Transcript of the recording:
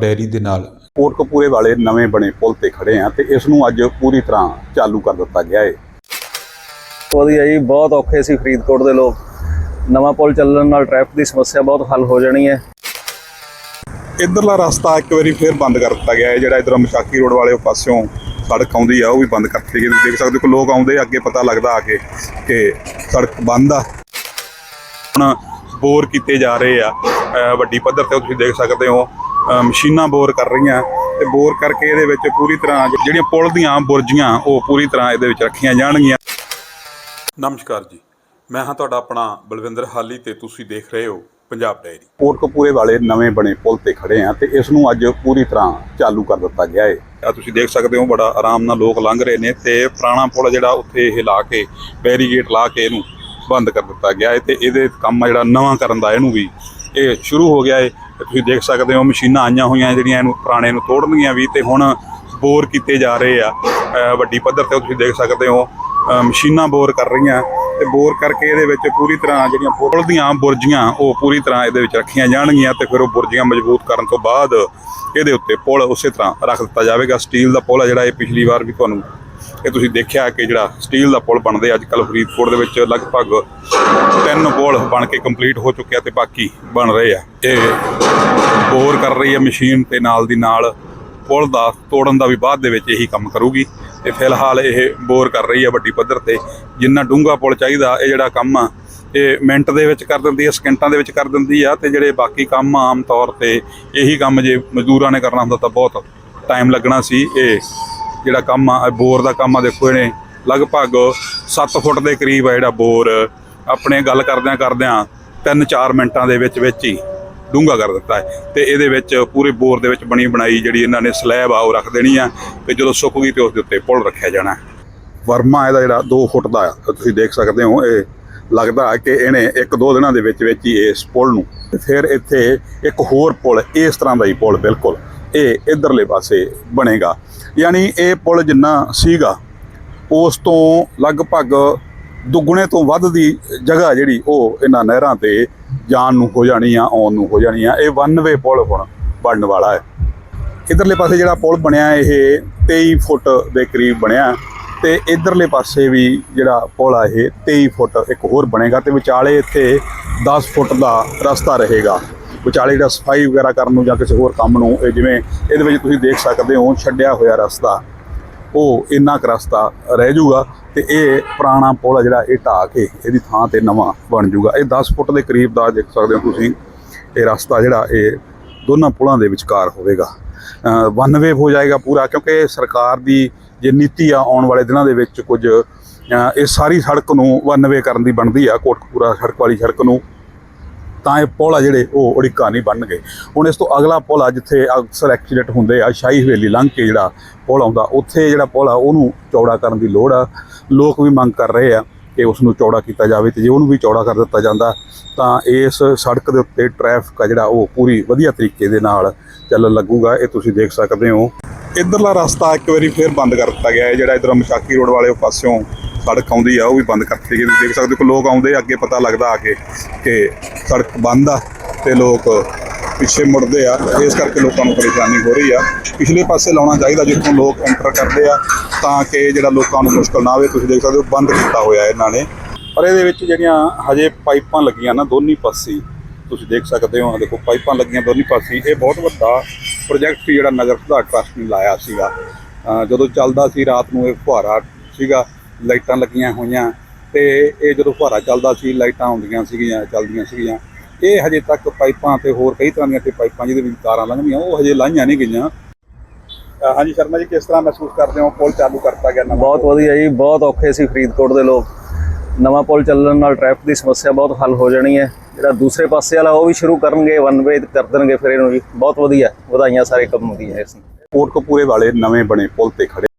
Dairy ਦੇ ਨਾਲ। ਕੋਟਕਪੂਰੇ ਵਾਲੇ ਨਵੇਂ ਬਣੇ ਪੁਲ ਤੇ ਖੜੇ ਆ ਤੇ ਇਸ ਨੂੰ ਅੱਜ ਪੂਰੀ ਤਰ੍ਹਾਂ ਚਾਲੂ ਕਰ ਦਿੱਤਾ ਗਿਆ ਹੈ ਵਧੀਆ ਜੀ ਬਹੁਤ ਔਖੇ ਸੀ ਫਰੀਦਕੋਟ ਦੇ ਲੋਕ। ਨਵਾਂ ਪੁਲ ਚੱਲਣ ਨਾਲ ਟ੍ਰੈਫਿਕ ਦੀ ਸਮੱਸਿਆ ਬਹੁਤ ਹੱਲ ਹੋ ਜਾਣੀ ਹੈ। ਇਧਰਲਾ ਰਸਤਾ ਇੱਕ ਵਾਰੀ ਫੇਰ ਬੰਦ ਕਰ ਦਿੱਤਾ ਗਿਆ ਹੈ ਜਿਹੜਾ ਇਧਰੋਂ ਮਸ਼ਾਕੀ ਰੋਡ ਵਾਲੇ ਪਾਸਿਓਂ ਸੜਕ ਆਉਂਦੀ ਆ ਉਹ ਵੀ ਬੰਦ ਕਰ ਦਿੱਤੀ ਗਈ। ਤੁਸੀਂ ਦੇਖ ਸਕਦੇ ਹੋ ਕਿ ਲੋਕ ਆਉਂਦੇ ਅੱਗੇ ਪਤਾ ਲੱਗਦਾ ਆ ਕੇ ਕਿ ਸੜਕ ਬੰਦ ਆ। ਹੁਣ ਬੋਰ ਕੀਤੇ ਜਾ ਰਹੇ ਆ ਵੱਡੀ ਪੱਧਰ ਤੇ ਤੁਸੀਂ ਦੇਖ ਸਕਦੇ ਹੋ। ਮਸ਼ੀਨਾਂ ਬੋਰ ਕਰ ਰਹੀਆਂ ਤੇ ਬੋਰ ਕਰਕੇ ਇਹਦੇ ਵਿੱਚ ਪੂਰੀ ਤਰ੍ਹਾਂ ਜਿਹੜੀਆਂ ਪੁਲ ਦੀਆਂ ਬੁਰਜੀਆਂ ਉਹ ਪੂਰੀ ਤਰ੍ਹਾਂ ਇਹਦੇ ਵਿੱਚ ਰੱਖੀਆਂ ਜਾਣਗੀਆਂ। ਨਮਸਕਾਰ ਜੀ। ਮੈਂ ਹਾਂ ਤੁਹਾਡਾ ਆਪਣਾ ਬਲਵਿੰਦਰ ਹਾਲੀ ਤੇ ਤੁਸੀਂ ਦੇਖ ਰਹੇ ਹੋ ਪੰਜਾਬ ਡੈਰੀ ਕੋਟਕਪੂਰੇ ਵਾਲੇ ਨਵੇਂ ਬਣੇ ਪੁਲ ਤੇ ਖੜੇ ਆ ਤੇ ਇਸ ਨੂੰ ਅੱਜ ਪੂਰੀ ਤਰ੍ਹਾਂ ਚਾਲੂ ਕਰ ਦਿੱਤਾ ਗਿਆ ਹੈ ਆ ਤੁਸੀਂ ਦੇਖ ਸਕਦੇ ਹੋ ਬੜਾ ਆਰਾਮ ਨਾਲ ਲੋਕ ਲੰਘ ਰਹੇ ਨੇ ਤੇ ਪੁਰਾਣਾ ਪੁਲ ਜਿਹੜਾ ਉੱਥੇ ਇਹ ਲਾ ਕੇ ਬੈਰੀਗੇਟ ਲਾ ਕੇ ਇਹਨੂੰ ਬੰਦ ਕਰ ਦਿੱਤਾ ਗਿਆ ਹੈ ਤੇ ਇਹਦੇ ਕੰਮ ਜਿਹੜਾ ਨਵਾਂ ਕਰਨ ਦਾ ਇਹਨੂੰ ਵੀ ਇਹ ਸ਼ੁਰੂ ਹੋ ਗਿਆ ਹੈ ਤੁਸੀਂ ਦੇਖ ਸਕਦੇ ਹੋ ਮਸ਼ੀਨਾਂ ਆਈਆਂ ਹੋਈਆਂ ਜਿਹੜੀਆਂ ਇਹਨੂੰ ਪੁਰਾਣੇ ਨੂੰ ਤੋੜਨਗੀਆਂ ਵੀ ਤੇ ਹੁਣ ਬੋਰ ਕੀਤੇ ਜਾ ਰਹੇ ਆ। ਵੱਡੀ ਪੱਧਰ ਤੇ ਤੁਸੀਂ ਦੇਖ ਸਕਦੇ ਹੋ ਮਸ਼ੀਨਾਂ ਬੋਰ ਕਰ ਰਹੀਆਂ ਤੇ ਬੋਰ ਕਰਕੇ ਇਹਦੇ ਵਿੱਚ ਪੂਰੀ ਤਰ੍ਹਾਂ ਜਿਹੜੀਆਂ ਪੁਲ ਦੀਆਂ ਬੁਰਜੀਆਂ ਉਹ ਪੂਰੀ ਤਰ੍ਹਾਂ ਇਹਦੇ ਵਿੱਚ ਰੱਖੀਆਂ ਜਾਣਗੀਆਂ ਤੇ ਫਿਰ ਉਹ ਬੁਰਜੀਆਂ ਮਜ਼ਬੂਤ ਕਰਨ ਤੋਂ ਬਾਅਦ ਇਹਦੇ ਉੱਤੇ ਪੁਲ ਉਸੇ ਤਰ੍ਹਾਂ ਰੱਖ ਦਿੱਤਾ ਜਾਵੇਗਾ। ਸਟੀਲ ਦਾ ਪੁਲ ਆ ਜਿਹੜਾ ਇਹ ਪਿਛਲੀ ਵਾਰ ਵੀ ਤੁਹਾਨੂੰ ਇਹ ਤੁਸੀਂ ਦੇਖਿਆ ਕਿ ਜਿਹੜਾ ਸਟੀਲ ਦਾ ਪੁਲ ਬਣਦੇ ਅੱਜ ਕੱਲ ਫਰੀਦਕੋਟ ਦੇ ਵਿੱਚ ਲਗਭਗ ਤਿੰਨ ਪੁਲ ਬਣ ਕੇ ਕੰਪਲੀਟ ਹੋ ਚੁੱਕਿਆ ਤੇ ਬਾਕੀ ਬਣ ਰਹੇ ਆ। ਇਹ ਬੋਰ ਕਰ ਰਹੀ ਹੈ ਮਸ਼ੀਨ ਤੇ ਨਾਲ ਦੀ ਨਾਲ ਪੁਲ ਦਾ ਤੋੜਨ ਦਾ ਵੀ ਬਾਅਦ ਦੇ ਵਿੱਚ ਇਹੀ ਕੰਮ ਕਰੂਗੀ। ਤੇ ਫਿਲਹਾਲ ਇਹ ਬੋਰ ਕਰ ਰਹੀ ਹੈ ਵੱਡੀ ਪੱਧਰ ਤੇ। ਜਿੰਨਾ ਡੂੰਘਾ ਪੁਲ ਚਾਹੀਦਾ, ਇਹ ਜਿਹੜਾ ਕੰਮ ਆ, ਇਹ ਮਿੰਟ ਦੇ ਵਿੱਚ ਕਰ ਦਿੰਦੀ ਹੈ ਸਕਿੰਟਾਂ ਦੇ ਵਿੱਚ ਕਰ ਦਿੰਦੀ ਆ ਤੇ ਜਿਹੜੇ ਬਾਕੀ ਕੰਮ ਆਮ ਤੌਰ ਤੇ ਇਹੀ ਕੰਮ ਜੇ ਮਜ਼ਦੂਰਾਂ ਨੇ ਕਰਨਾ ਹੁੰਦਾ ਤਾਂ ਬਹੁਤ ਟਾਈਮ ਲੱਗਣਾ ਸੀ। ਇਹ ਜਿਹੜਾ ਕੰਮ ਆ ਬੋਰ ਦਾ ਕੰਮ ਆ, ਦੇਖੋ ਇਹਨੇ ਲਗਭਗ 7 ਫੁੱਟ ਦੇ ਕਰੀਬ ਆ ਜਿਹੜਾ ਬੋਰ। ਆਪਣੇ ਗੱਲ ਕਰਦਿਆਂ ਕਰਦਿਆਂ 3-4 ਮਿੰਟਾਂ ਦੇ ਵਿੱਚ ਵਿੱਚ ਹੀ ਡੂੰਘਾ ਕਰ ਦਿੱਤਾ ਹੈ। ਤੇ ਇਹਦੇ ਵਿੱਚ ਪੂਰੇ ਬੋਰ ਦੇ ਵਿੱਚ ਬਣੀ ਬਣਾਈ ਜਿਹੜੀ ਇਹਨਾਂ ਨੇ ਸਲੈਬ ਆ, ਉਹ ਰੱਖ ਦੇਣੀ ਆ ਤੇ ਜਦੋਂ ਸੁੱਕ ਗਈ ਤੇ ਉਸ ਦੇ ਉੱਤੇ ਪੁਲ ਰੱਖਿਆ ਜਾਣਾ ਵਰਮਾ ਇਹਦਾ ਜਿਹੜਾ 2 ਫੁੱਟ ਦਾ ਆ, ਤੁਸੀਂ ਦੇਖ ਸਕਦੇ ਹੋ, ਇਹ ਲੱਗਦਾ ਕਿ ਇਹਨੇ 1-2 ਦਿਨਾਂ ਦੇ ਵਿੱਚ ਵਿੱਚ ਹੀ ਇਸ ਪੁਲ ਨੂੰ ਤੇ ਫਿਰ ਇੱਥੇ ਇੱਕ ਹੋਰ ਪੁਲ, ਇਸ ਤਰ੍ਹਾਂ ਦਾ ਹੀ ਪੁਲ ਬਿਲਕੁਲ। ਇਹ ਇਧਰਲੇ ਪਾਸੇ ਬਣੇਗਾ। ਯਾਨੀ ਇਹ ਪੁਲ ਜਿੰਨਾ ਸੀਗਾ, ਉਸ ਤੋਂ ਲਗਭਗ ਦੁੱਗਣੇ ਤੋਂ ਵੱਧ ਦੀ ਜਗ੍ਹਾ ਜਿਹੜੀ ਉਹ ਇਹਨਾਂ ਨਹਿਰਾਂ ਤੇ ਜਾਣ ਨੂੰ ਹੋ ਜਾਣੀ ਆ, ਆਉਣ ਨੂੰ ਹੋ ਜਾਣੀ ਆ। ਇਹ ਵਨ ਪੁਲ ਹੁਣ ਬਣਨ ਵਾਲਾ ਹੈ। ਇਧਰਲੇ ਪਾਸੇ ਜਿਹੜਾ ਪੁਲ ਬਣਿਆ, ਇਹ 23 ਫੁੱਟ ਦੇ ਕਰੀਬ ਬਣਿਆ ਤੇ ਇਧਰਲੇ ਪਾਸੇ ਵੀ ਜਿਹੜਾ ਪੁਲ ਆ, ਇਹ 23 ਫੁੱਟ ਇੱਕ ਹੋਰ ਬਣੇਗਾ ਤੇ ਵਿਚਾਲੇ ਇੱਥੇ 10 ਫੁੱਟ ਦਾ ਰਸਤਾ ਰਹੇਗਾ। ਵਿਚਾਲੇ ਜਿਹੜਾ ਸਫ਼ਾਈ ਵਗੈਰਾ ਕਰਨ ਨੂੰ ਜਾਂ ਕਿਸੇ ਹੋਰ ਕੰਮ ਨੂੰ, ਇਹ ਜਿਵੇਂ ਇਹਦੇ ਵਿੱਚ ਤੁਸੀਂ ਦੇਖ ਸਕਦੇ ਹੋ, ਛੱਡਿਆ ਹੋਇਆ ਰਸਤਾ, ਉਹ ਇੰਨਾ ਕੁ ਰਸਤਾ ਰਹਿ ਜਾਊਗਾ ਤੇ ਇਹ ਪੁਰਾਣਾ ਪੁਲ ਆ ਜਿਹੜਾ ਇਹ ਢਾਹ ਕੇ ਇਹਦੀ ਥਾਂ ਤੇ ਨਵਾਂ ਬਣ ਜਾਊਗਾ। ਇਹ 10 ਫੁੱਟ ਦੇ ਕਰੀਬ ਦਾ ਦੇਖ ਸਕਦੇ ਹੋ ਤੁਸੀਂ, ਇਹ ਰਸਤਾ ਜਿਹੜਾ ਇਹ ਦੋਨਾਂ ਪੁਲਾਂ ਦੇ ਵਿਚਕਾਰ ਹੋਵੇਗਾ। ਵਨ ਵੇ ਹੋ ਜਾਏਗਾ ਪੂਰਾ, ਕਿਉਂਕਿ ਸਰਕਾਰ ਦੀ ਜੇ ਨੀਤੀ ਆ ਆਉਣ ਵਾਲੇ ਦਿਨਾਂ ਦੇ ਵਿੱਚ ਕੁਝ ਇਹ ਸਾਰੀ ਸੜਕ ਨੂੰ ਵਨ ਵੇ ਕਰਨ ਦੀ ਬਣਦੀ ਆ, ਕੋਟਕਪੂਰਾ ਸੜਕ ਵਾਲੀ ਸੜਕ ਨੂੰ। ਤਾਂ ਇਹ ਪੁਲ ਆ ਜਿਹੜੇ ਉਹ ਉੜਿੱਕਾ ਨਹੀਂ ਗਏ ਹੁਣ ਇਸ ਤੋਂ ਅਗਲਾ ਪੁਲ ਆ ਜਿੱਥੇ ਅਕਸਰ ਐਕਸੀਡੈਂਟ ਹੁੰਦੇ ਆ, ਸ਼ਾਹੀ ਹਵੇਲੀ ਲੰਘ ਕੇ ਜਿਹੜਾ ਪੁਲ ਆਉਂਦਾ, ਉੱਥੇ ਜਿਹੜਾ ਪੁਲ ਆ ਉਹਨੂੰ ਚੌੜਾ ਕਰਨ ਦੀ ਲੋੜ ਆ। ਲੋਕ ਵੀ ਮੰਗ ਕਰ ਰਹੇ ਆ ਕਿ ਉਸ ਨੂੰ ਚੌੜਾ ਕੀਤਾ ਜਾਵੇ ਤੇ ਜੇ ਉਹਨੂੰ ਵੀ ਚੌੜਾ ਕਰ ਦਿੱਤਾ ਜਾਂਦਾ, ਤਾਂ ਇਸ ਸੜਕ ਦੇ ਉੱਤੇ ਟ੍ਰੈਫਿਕ ਆ ਜਿਹੜਾ ਉਹ ਪੂਰੀ ਵਧੀਆ ਤਰੀਕੇ ਦੇ ਨਾਲ ਚੱਲਣ ਲੱਗੂਗਾ। ਇਹ ਤੁਸੀਂ ਦੇਖ ਸਕਦੇ ਹੋ। ਇਧਰਲਾ ਰਸਤਾ ਇੱਕ ਵਾਰੀ ਫੇਰ ਬੰਦ ਕਰ ਦਿੱਤਾ ਗਿਆ ਹੈ, ਜਿਹੜਾ ਇਧਰੋਂ ਮਸ਼ਾਕੀ ਰੋਡ ਵਾਲੇ ਪਾਸਿਓਂ ਸੜਕ ਆਉਂਦੀ ਆ, ਉਹ ਵੀ ਬੰਦ ਕਰਤੀ ਗਈ। ਤੁਸੀਂ ਦੇਖ ਸਕਦੇ ਹੋ ਕਿ ਲੋਕ ਆਉਂਦੇ, ਅੱਗੇ ਪਤਾ ਲੱਗਦਾ ਆ ਕੇ ਕਿ ਸੜਕ ਬੰਦ ਆ ਤੇ ਲੋਕ ਪਿੱਛੇ ਮੁੜਦੇ ਆ। ਇਸ ਕਰਕੇ ਲੋਕਾਂ ਨੂੰ ਪਰੇਸ਼ਾਨੀ ਹੋ ਰਹੀ ਆ। ਪਿਛਲੇ ਪਾਸੇ ਲਾਉਣਾ ਚਾਹੀਦਾ, ਜਿੱਥੋਂ ਲੋਕ ਐਂਟਰ ਕਰਦੇ ਆ, ਤਾਂ ਕਿ ਜਿਹੜਾ ਲੋਕਾਂ ਨੂੰ ਮੁਸ਼ਕਲ ਨਾ ਆਵੇ। ਤੁਸੀਂ ਦੇਖ ਸਕਦੇ ਹੋ, ਬੰਦ ਕੀਤਾ ਹੋਇਆ ਇਹਨਾਂ ਨੇ। ਪਰ ਇਹਦੇ ਵਿੱਚ ਜਿਹੜੀਆਂ ਹਜੇ ਪਾਈਪਾਂ ਲੱਗੀਆਂ ਨਾ ਦੋਨੀ ਪਾਸੇ, ਤੁਸੀਂ ਦੇਖ ਸਕਦੇ ਹੋ, ਆਹ ਦੇਖੋ, ਪਾਈਪਾਂ ਲੱਗੀਆਂ ਦੋਨੀ ਪਾਸੇ। ਇਹ ਬਹੁਤ ਵੱਡਾ ਪ੍ਰੋਜੈਕਟ ਸੀ ਜਿਹੜਾ ਨਗਰ ਸੁਧਾਰ ਟਰਸਟ ਨੇ ਲਾਇਆ ਸੀਗਾ। ਜਦੋਂ ਚੱਲਦਾ ਸੀ, ਰਾਤ ਨੂੰ ਇਹ ਫੁਹਾਰਾ ਸੀਗਾ ਲਾਈਟਾਂ ਲੱਗੀਆਂ ਹੋਈਆਂ ਤੇ ਇਹ ਜਦੋਂ ਫੁਹਾਰਾ ਚੱਲਦਾ ਸੀ ਲਾਈਟਾਂ ਹੁੰਦੀਆਂ ਸੀਗੀਆਂ ਚੱਲਦੀਆਂ ਸੀਗੀਆਂ। ਇਹ ਹਜੇ ਤੱਕ ਪਾਈਪਾਂ ਤੇ ਹੋਰ ਕਈ ਤਰ੍ਹਾਂ ਦੀਆਂ ਤੇ ਪਾਈਪਾਂ ਜਿਹਦੇ ਵਿੱਚ ਤਾਰਾਂ ਲੰਘਦੀਆਂ ਉਹ ਹਜੇ ਲਾਈਆਂ ਨਹੀਂ ਗਈਆਂ। ਹਾਂਜੀ ਸ਼ਰਮਾ ਜੀ ਕਿਸ ਤਰ੍ਹਾਂ ਮਹਿਸੂਸ ਕਰਦੇ ਹੋ? ਪੁਲ ਚਾਲੂ ਕਰਤਾ ਗਿਆ ਨਵਾਂ ਬਹੁਤ ਵਧੀਆ ਜੀ ਬਹੁਤ ਔਖੇ ਸੀ ਫਰੀਦਕੋਟ ਦੇ ਲੋਕ। ਨਵਾਂ ਪੁਲ ਚੱਲਣ ਨਾਲ ਟ੍ਰੈਫਿਕ ਦੀ ਸਮੱਸਿਆ ਬਹੁਤ ਹੱਲ ਹੋ ਜਾਣੀ ਹੈ। ਜਿਹੜਾ ਦੂਸਰੇ ਪਾਸੇ ਵਾਲਾ ਉਹ ਵੀ ਸ਼ੁਰੂ ਕਰਨਗੇ ਵਨ ਵੇ ਕਰ ਦੇਣਗੇ ਫਿਰ ਇਹਨੂੰ ਵੀ। ਬਹੁਤ ਵਧੀਆ ਵਧਾਈਆਂ ਸਾਰੇ ਕੰਮ ਦੀਆਂ ਇਸ ਨੂੰ। ਕੋਟਕਪੂਰੇ ਵਾਲੇ ਨਵੇਂ ਬਣੇ ਪੁਲ ਤੇ ਖੜੇ।